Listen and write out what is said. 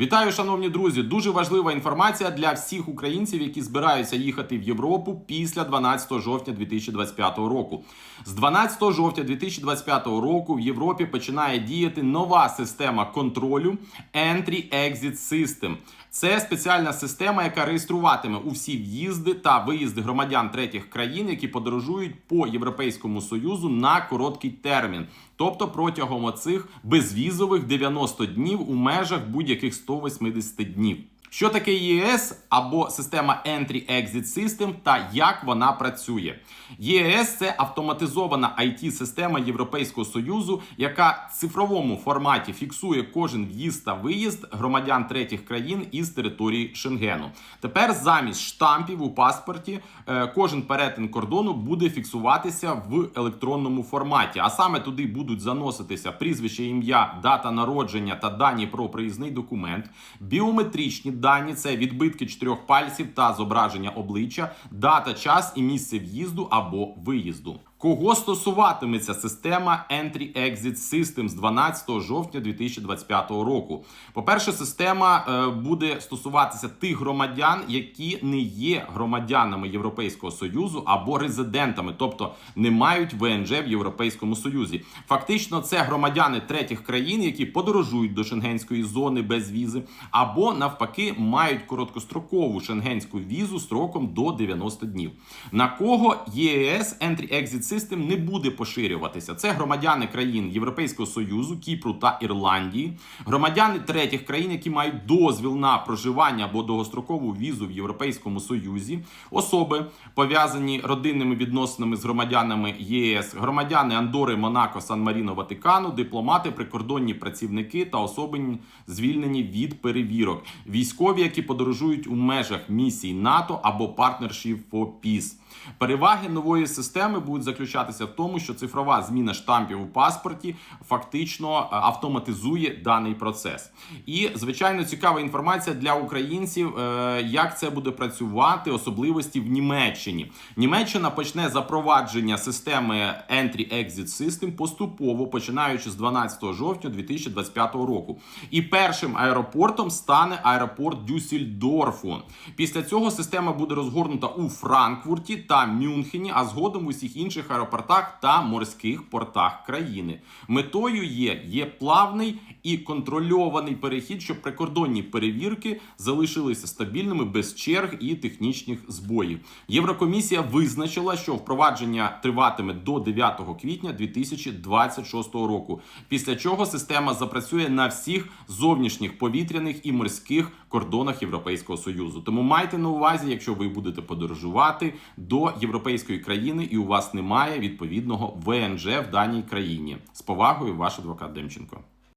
Вітаю, шановні друзі! Дуже важлива інформація для всіх українців, які збираються їхати в Європу після 12 жовтня 2025 року. З 12 жовтня 2025 року в Європі починає діяти нова система контролю Entry-Exit System. Це спеціальна система, яка реєструватиме усі в'їзди та виїзди громадян третіх країн, які подорожують по Європейському Союзу на короткий термін, тобто протягом оцих безвізових 90 днів у межах будь-яких 180 днів. Що таке ЄС або система Entry-Exit System та як вона працює? ЄС це автоматизована it система Європейського Союзу, яка в цифровому форматі фіксує кожен в'їзд та виїзд громадян третіх країн із території Шенгену. Тепер замість штампів у паспорті е, кожен перетин кордону буде фіксуватися в електронному форматі. А саме туди будуть заноситися прізвище, ім'я, дата народження та дані про проїзний документ, біометричні дані це відбитки чотирьох пальців та зображення обличчя, дата, час і місце в'їзду або виїзду. Кого стосуватиметься система Entry-Exit System з 12 жовтня 2025 року? По-перше, система е, буде стосуватися тих громадян, які не є громадянами Європейського союзу або резидентами, тобто не мають ВНЖ в Європейському Союзі. Фактично, це громадяни третіх країн, які подорожують до шенгенської зони без візи, або навпаки мають короткострокову шенгенську візу строком до 90 днів. На кого ЄС Entry-Exit System не буде поширюватися. Це громадяни країн Європейського Союзу, Кіпру та Ірландії, громадяни третіх країн, які мають дозвіл на проживання або довгострокову візу в Європейському Союзі, особи пов'язані родинними відносинами з громадянами ЄС, громадяни Андори, Монако, Сан Маріно, Ватикану, дипломати, прикордонні працівники та особи звільнені від перевірок, військові, які подорожують у межах місій НАТО або Partnership for Peace. Переваги нової системи будуть заключатися в тому, що цифрова зміна штампів у паспорті фактично е, автоматизує даний процес. І звичайно цікава інформація для українців, е, як це буде працювати, особливості в Німеччині. Німеччина почне запровадження системи Entry-Exit System поступово починаючи з 12 жовтня 2025 року. І першим аеропортом стане аеропорт Дюссельдорфу. Після цього система буде розгорнута у Франкфурті та Мюнхені, а згодом у всіх інших аеропортах та морських портах країни. Метою є, є плавний і контрольований перехід, щоб прикордонні перевірки залишилися стабільними без черг і технічних збоїв. Єврокомісія визначила, що впровадження триватиме до 9 квітня 2026 року. Після чого система запрацює на всіх зовнішніх повітряних і морських кордонах Європейського союзу. Тому майте на увазі, якщо ви будете подорожувати до європейської країни і у вас немає відповідного ВНЖ в даній країні. З повагою, ваш адвокат Демченко.